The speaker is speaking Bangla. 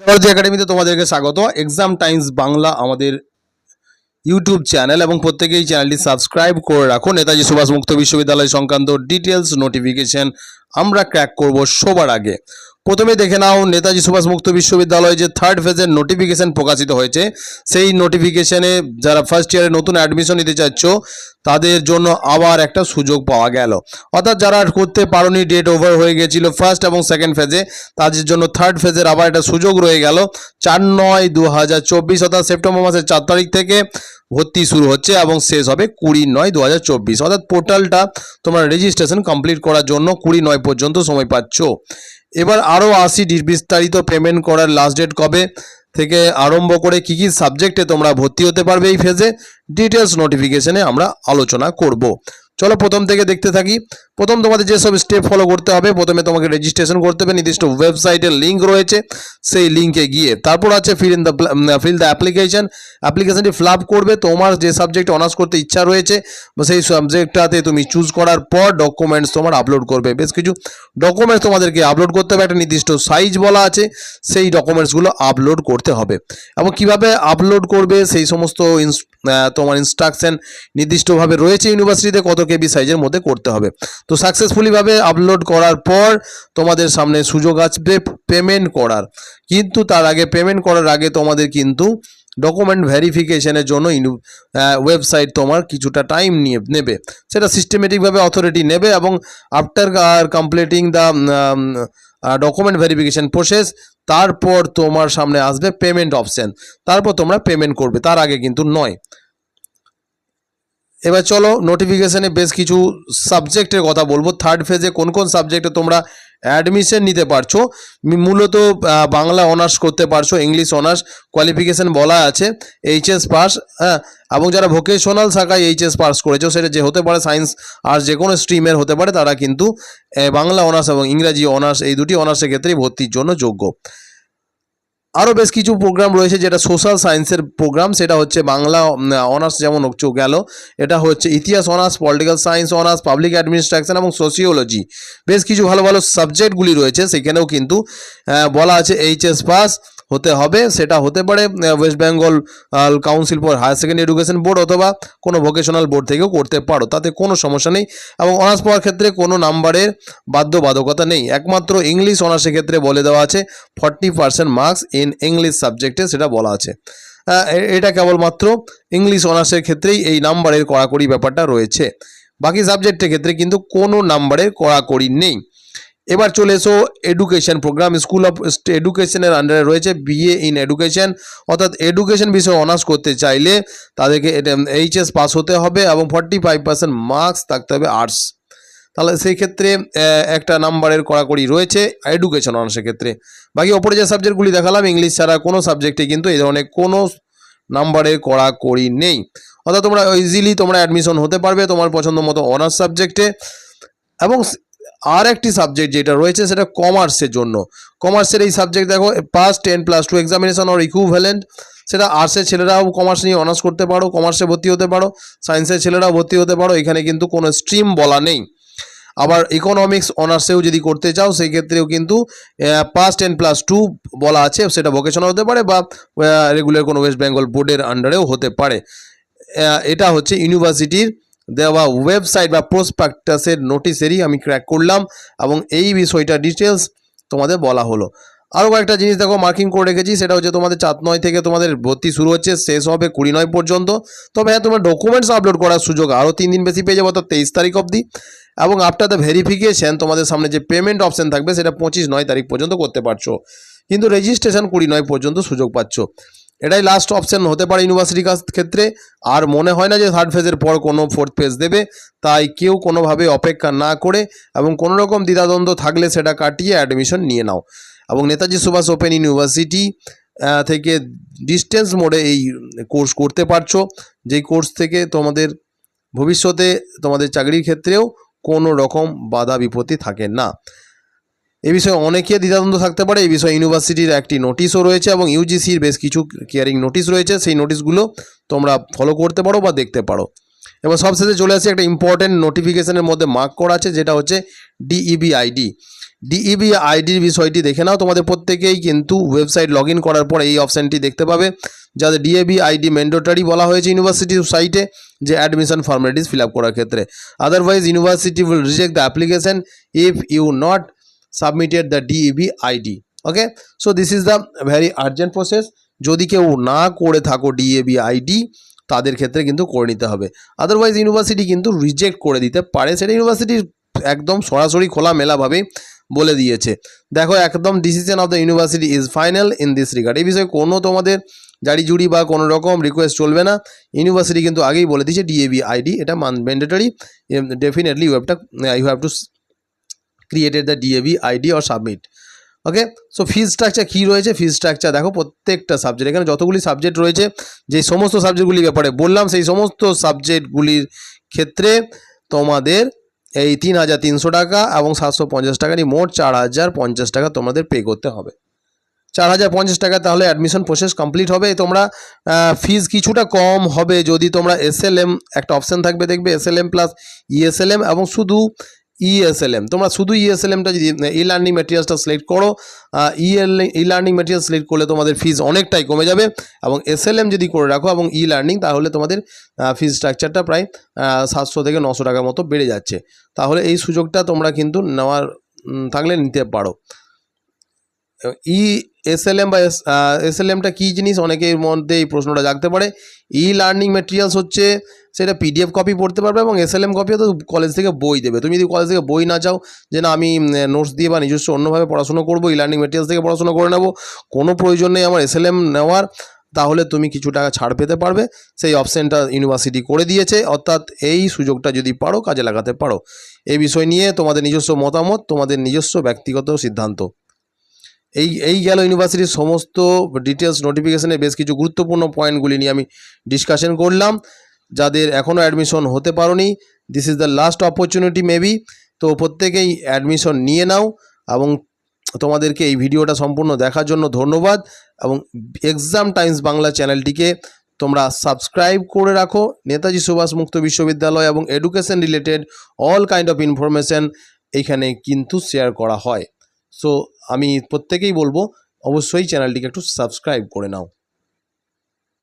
টেকনোলজি একাডেমিতে তোমাদেরকে স্বাগত। এক্সাম টাইমস বাংলা আমাদের ইউটিউব চ্যানেল এবং প্রত্যেকেই চ্যানেলটি সাবস্ক্রাইব করে রাখো। নেতাজি সুভাষ মুক্ত বিশ্ববিদ্যালয় সংক্রান্ত ডিটেলস নোটিফিকেশন আমরা ক্র্যাক করব সবার আগে। প্রথমে দেখে নাও, নেতাজি সুভাষ মুক্ত বিশ্ববিদ্যালয়ে যে থার্ড ফেজের নোটিফিকেশান প্রকাশিত হয়েছে, সেই নোটিফিকেশানে যারা ফার্স্ট ইয়ারে নতুন অ্যাডমিশন নিতে চাচ্ছ তাদের জন্য আবার একটা সুযোগ পাওয়া গেল। অর্থাৎ যারা করতে পারোনি ডেট ওভার হয়ে গেছিল ফার্স্ট এবং সেকেন্ড ফেজে তাদের জন্য থার্ড ফেজের আবার একটা সুযোগ রয়ে গেল। চার নয় দু হাজার চব্বিশ, অর্থাৎ সেপ্টেম্বর মাসের চার তারিখ থেকে ভর্তি শুরু হচ্ছে এবং শেষ হবে কুড়ি নয় দু হাজার চব্বিশ। অর্থাৎ পোর্টালটা তোমরা রেজিস্ট্রেশন কমপ্লিট করার জন্য কুড়ি নয় পর্যন্ত সময় পাচ্ছ। এবার আরও আসি বিস্তারিত পেমেন্ট করার লাস্ট ডেট কবে থেকে আরম্ভ করে কি কি সাবজেক্টে তোমরা ভর্তি হতে পারবে এই ফেজে ডিটেলস নোটিফিকেশনে আমরা আলোচনা করব। চলো প্রথম থেকে দেখতে থাকি। প্রথম তোমাদের যেসব স্টেপ ফলো করতে হবে, প্রথমে তোমাকে রেজিস্ট্রেশন করতে হবে। নির্দিষ্ট ওয়েবসাইটের লিঙ্ক রয়েছে, সেই লিঙ্কে গিয়ে। তারপর আছে fill in the fill the application অ্যাপ্লিকেশনটি ফিল করবে, তোমার যে সাবজেক্টে অনার্স করতে ইচ্ছা রয়েছে, সেই সাবজেক্টটাতে তুমি চুজ করার পর ডকুমেন্টস তোমার আপলোড করবে। বেশ কিছু ডকুমেন্টস তোমাদেরকে আপলোড করতে হবে। একটা নির্দিষ্ট সাইজ বলা আছে, সেই ডকুমেন্টসগুলো আপলোড করতে হবে। এবং কীভাবে আপলোড করবে, সেই সমস্ত তোমার ইনস্ট্রাকশন নির্দিষ্টভাবে রয়েছে ইউনিভার্সিটিতে কত কেবি সাইজের মধ্যে করতে হবে। তো সাকসেসফুলিভাবে আপলোড করার পর তোমাদের সামনে সুযোগ আসবে পেমেন্ট করার। কিন্তু তার আগে পেমেন্ট করার আগে তোমাদের কিন্তু ডকুমেন্ট ভেরিফিকেশনের জন্য ওয়েবসাইট তোমার কিছুটা টাইম নিয়ে নেবে। সেটা সিস্টেমেটিকভাবে অথরিটি নেবে এবং after completing the document verification process তারপর তোমার সামনে আসবে পেমেন্ট অপশান তারপর তোমরা পেমেন্ট করবে, তার আগে কিন্তু নয়। এবার চলো নোটিফিকেশানে বেশ কিছু সাবজেক্টের কথা বলব। থার্ড ফেজে কোন কোন সাবজেক্টে তোমরা অ্যাডমিশন নিতে পারছ। মূলত বাংলা অনার্স করতে পারছ ইংলিশ অনার্স কোয়ালিফিকেশন বলা আছে এইচএস পাস হ্যাঁ এবং যারা ভোকেশনাল শাখায় এইচএস পাস করেছ, সেটা যে হতে পারে সায়েন্স আর যে কোনো স্ট্রিমের হতে পারে, তারা কিন্তু বাংলা অনার্স এবং ইংরাজি অনার্স এই দুটি অনার্সের ক্ষেত্রেই ভর্তির জন্য যোগ্য। আরও বেশ কিছু প্রোগ্রাম রয়েছে যেটা সোশ্যাল সায়েন্সের প্রোগ্রাম সেটা হচ্ছে বাংলা অনার্স যেমন গেল। এটা হচ্ছে ইতিহাস honours political science honours public administration এবং সোশিওলজি বেশ কিছু ভালো ভালো সাবজেক্টগুলি রয়েছে, সেখানেও কিন্তু বলা আছে এইচএস পাস হতে হবে, সেটা হতে পারে West Bengal council for higher secondary education board অথবা কোনো ভোকেশনাল বোর্ড থেকেও করতে পারো, তাতে কোনো সমস্যা নেই এবং অনার্স পাওয়ার ক্ষেত্রে কোনো নাম্বারের বাধ্যবাধকতা নেই। একমাত্র ইংলিশ অনার্সের ক্ষেত্রে বলে দেওয়া আছে forty percent marks in English সাবজেক্টে সেটা বলা আছে। এটা কেবলমাত্র ইংলিশ অনার্সের ক্ষেত্রেই এই নাম্বারের কড়াকড়ি ব্যাপারটা রয়েছে। বাকি সাবজেক্টের ক্ষেত্রে কিন্তু কোনো নাম্বারের কড়াকড়ি নেই। এবার চলে এসো এডুকেশন প্রোগ্রাম স্কুল অফ এডুকেশনের আন্ডারে রয়েছে বিএ ইন এডুকেশন অর্থাৎ এডুকেশন বিষয়ে অনার্স করতে চাইলে তাদেরকে এইচএস পাস হতে হবে এবং ফর্টি ফাইভ পার্সেন্ট মার্কস থাকতে হবে আর্টস তাহলে সেই ক্ষেত্রে একটা নাম্বারের কড়াকড়ি রয়েছে এডুকেশন অনার্সের ক্ষেত্রে। বাকি ওপরে যে সাবজেক্টগুলি দেখালাম ইংলিশ ছাড়া কোনো সাবজেক্টে কিন্তু এই ধরনের কোনো নাম্বারের কড়াকড়ি নেই। অর্থাৎ তোমরা ইজিলি তোমরা অ্যাডমিশন হতে পারবে তোমার পছন্দ মতো অনার্স সাবজেক্টে এবং আর একটি সাবজেক্ট যেটা রয়েছে সেটা কমার্সের জন্য। কমার্সের এই সাবজেক্ট দেখো pass ten plus two examination or equivalent সেটা আর্টসের ছেলেরাও কমার্স নিয়ে অনার্স করতে পারো কমার্সে ভর্তি হতে পারো সায়েন্সের ছেলেরাও ভর্তি হতে পারো, এখানে কিন্তু কোনো স্ট্রিম বলা নেই। আবার ইকোনমিক্স অনার্সেও যদি করতে চাও সেই ক্ষেত্রেও কিন্তু পাস টেন প্লাস টু বলা আছে, সেটা ভোকেশনাল হতে পারে বা রেগুলার কোনো ওয়েস্ট বেঙ্গল বোর্ডের আন্ডারেও হতে পারে। এটা হচ্ছে ইউনিভার্সিটির দেওয়া ওয়েবসাইট বা প্রসপাক্টাসের নোটিসেরই আমি ক্র্যাক করলাম এবং এই বিষয়টা ডিটেলস তোমাদের বলা হলো। আরও কয়েকটা জিনিস দেখো মার্কিং করে রেখেছি, সেটা হচ্ছে তোমাদের চার নয় থেকে তোমাদের ভর্তি শুরু হচ্ছে, শেষ হবে কুড়ি নয় পর্যন্ত। তবে হ্যাঁ তোমার ডকুমেন্টস আপলোড করার সুযোগ আরও তিন দিন বেশি পেয়ে যাব অর্থাৎ তেইশ তারিখ অবধি। এবং আফটার দ্য ভেরিফিকেশন তোমাদের সামনে যে পেমেন্ট অপশান থাকবে, সেটা পঁচিশ নয় তারিখ পর্যন্ত করতে পারছ। কিন্তু রেজিস্ট্রেশন কুড়ি নয় পর্যন্ত সুযোগ পাচ্ছ। এটাই লাস্ট অপশান হতে পারে ইউনিভার্সিটির ক্ষেত্রে। আর মনে হয় না যে থার্ড ফেজের পর কোনো ফোর্থ ফেজ দেবে, তাই কেউ কোনোভাবে অপেক্ষা না করে এবং কোনো রকম দ্বিধাদ্বন্দ্ব থাকলে সেটা কাটিয়ে অ্যাডমিশন নিয়ে নাও। এবং নেতাজি সুভাষ ওপেন ইউনিভার্সিটি থেকে ডিস্টেন্স মোডে এই কোর্স করতে পারছ। যেই কোর্স থেকে তোমাদের ভবিষ্যতে তোমাদের চাকরির ক্ষেত্রেও কোনো রকম বাধা বিপত্তি থাকে না। এই বিষয়ে অনেকে দ্বিধাদ্বন্দ্ব থাকতে পারে। এই বিষয়ে ইউনিভার্সিটির একটি নোটিশও রয়েছে এবং ইউজিসির বেশ কিছু কেয়ারিং নোটিশ রয়েছে। সেই নোটিশগুলো তোমরা ফলো করতে পারো বা দেখতে পারো। এবার সবশেষে চলে আসি একটা ইম্পর্টেন্ট নোটিফিকেশনের মধ্যে মার্ক করা আছে, যেটা হচ্ছে ডিইবি আইডি ডিইবি আইডির বিষয়টি দেখে নাও। তোমাদের প্রত্যেকেই কিন্তু ওয়েবসাইট লগ করার পর এই অপশানটি দেখতে পাবে। যাদের ডিএবি আইডি ম্যান্ডেটরি বলা হয়েছে ইউনিভার্সিটির সাইটে যে অ্যাডমিশন ফর্মালিটিস ফিল আপ করার ক্ষেত্রে। Otherwise university will reject the application if you not submitted the DEB ID okay so this is the very urgent process যদি কেউ না করে থাকো ডিএবি আইডি তাদের ক্ষেত্রে কিন্তু করে নিতে হবে। আদারওয়াইজ ইউনিভার্সিটি কিন্তু রিজেক্ট করে দিতে পারে। সেটা ইউনিভার্সিটির একদম সরাসরি খোলামেলাভাবে বলে দিয়েছে। দেখো, একদম decision of the university is final in this regard এই বিষয়ে কোনো তোমাদের জারি জুড়ি বা কোনো রকম রিকোয়েস্ট চলবে না। ইউনিভার্সিটি কিন্তু আগেই বলে দিয়েছে ডিএবি আইডি এটা mandatory definitely you have you have to created the DAB ID or submit okay so fees structure কী রয়েছে? ফিজ স্ট্রাকচার দেখো প্রত্যেকটা সাবজেক্ট এখানে যতগুলি সাবজেক্ট রয়েছে, যে সমস্ত সাবজেক্টগুলির ব্যাপারে বললাম সেই সমস্ত সাবজেক্টগুলির ক্ষেত্রে তোমাদের এই তিন হাজার তিনশো টাকা এবং সাতশো পঞ্চাশ টাকা নিয়ে মোট চার হাজার পঞ্চাশ টাকা তোমাদের পে করতে হবে। চার হাজার পঞ্চাশ টাকা তাহলে অ্যাডমিশন প্রসেস কমপ্লিট হবে। তোমরা ফিজ কিছুটা কম হবে যদি তোমরা এসএলএম একটা অপশান থাকবে, দেখবে এসএলএম প্লাস ইএসএলএম এবং শুধু ইএসএলএম তোমরা শুধু ইএসএলএমটা যদি ই লার্নিং ম্যাটেরিয়ালসটা সিলেক্ট করো ই লার্নিং ম্যাটেরিয়াল সিলেক্ট করলে তোমাদের ফিজ অনেকটাই কমে যাবে এবং এসএলএম যদি করে রাখো এবং ই লার্নিং তাহলে তোমাদের ফিজ স্ট্রাকচারটা প্রায় সাতশো থেকে নশো টাকার মতো বেড়ে যাচ্ছে। তাহলে এই সুযোগটা তোমরা কিন্তু নেওয়ার থাকলে নিতে পারো। ই এসএলএম বা এসএলএমটা কী জিনিস? অনেকের মধ্যে এই প্রশ্নটা জাগতে পারে। ই লার্নিং ম্যাটেরিয়ালস হচ্ছে, সেটা পিডিএফ কপি পড়তে পারবে এবং এসএলএম কপিও তো কলেজ থেকে বই দেবে। তুমি যদি কলেজ থেকে বই না চাও যে না, আমি নোটস দিয়ে বা নিজস্ব অন্যভাবে পড়াশোনা করব ই লার্নিং ম্যাটেরিয়ালস থেকে পড়াশোনা করে নেব, কোনো প্রয়োজন নেই আমার এসএলএম নেওয়ার, তাহলে তুমি কিছু টাকা ছাড় পেতে পারবে। সেই অপশানটা ইউনিভার্সিটি করে দিয়েছে, অর্থাৎ এই সুযোগটা যদি পারো, কাজে লাগাতে পারো। এই বিষয় নিয়ে তোমাদের নিজস্ব মতামত, তোমাদের নিজস্ব ব্যক্তিগত সিদ্ধান্ত। এই এই গেল ইউনিভার্সিটির সমস্ত ডিটেলস নোটিফিকেশনের বেশ কিছু গুরুত্বপূর্ণ পয়েন্টগুলি নিয়ে আমি ডিসকাশন করলাম, যাদের এখনও অ্যাডমিশন হতে পারোনি। This is the last opportunity maybe তো প্রত্যেকেই অ্যাডমিশন নিয়ে নাও এবং তোমাদেরকে এই ভিডিওটা সম্পূর্ণ দেখার জন্য ধন্যবাদ এবং এক্সাম টাইমস বাংলা চ্যানেলটিকে তোমরা সাবস্ক্রাইব করে রাখো। নেতাজি সুভাষ মুক্ত বিশ্ববিদ্যালয় এবং education related all kind of information এইখানে কিন্তু শেয়ার করা হয়। সো আমি প্রত্যেকেই বলব অবশ্যই চ্যানেলটিকে একটু সাবস্ক্রাইব করে নাও।